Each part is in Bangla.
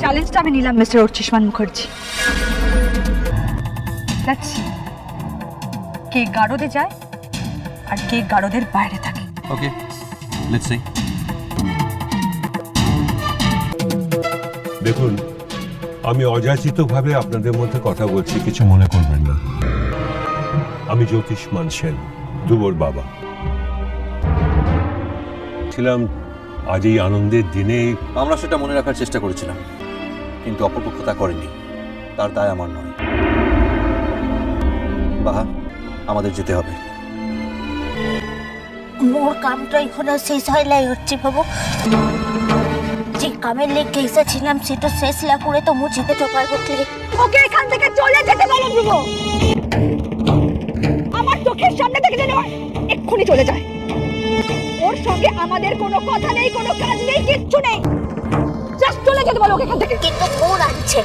চ্যালেঞ্জটা আমি নিলাম মিস্টার অর্চিষ্মান মুখার্জি। কে গারদে যায় আর কে গারদের বাইরে থাকে। ওকে লেটস সি দেখুন আমি অযাচিতভাবে আপনাদের মধ্যে কথা বলছি কিছু মনে করবেন না। আমি জ্যোতিষমান সেন দুবর বাবা। ছিলাম আজ এই আনন্দের দিনে। আমরা সেটা মনে রাখার চেষ্টা করেছিলাম। কিন্তু অপরপক্ষ তা করেনি। তার দায় আমার নয়। বাহা আমাদের যেতে হবে। মোর কামটা এখনও শেষ হয় নাই হচ্ছে বাবু। যে কামের লেগে এসেছিলাম সেটা শেষ না করে তো মু যেতে তো পারব কি? ওকে এখান থেকে চলে যেতে বলো ধ্রুব আমার চোখের সামনে থেকে যেন এক্ষুনি চলে যায়। ওর সঙ্গে আমাদের কোনো কথা নেই কোনো কাজ নেই কিচ্ছু নেই। চলে যেতে বলো ওকে, এখান থেকে। কিন্তু মোর আছে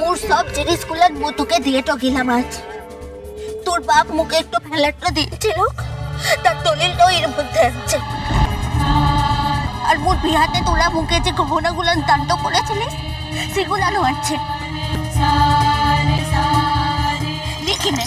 মোর সব জিনিসগুলো মু তোকে দিয়ে তো গেলাম আজ। তোর বাপ মুখে একটু ফেলাটা দিয়েছিল, তার দলিলটাও এর মধ্যে আছে। আর মোর বিহাতে তোরা মুখে যে গহনাগুলো দান্ত করেছিলিস, সেগুলো আছে। লিখি নে।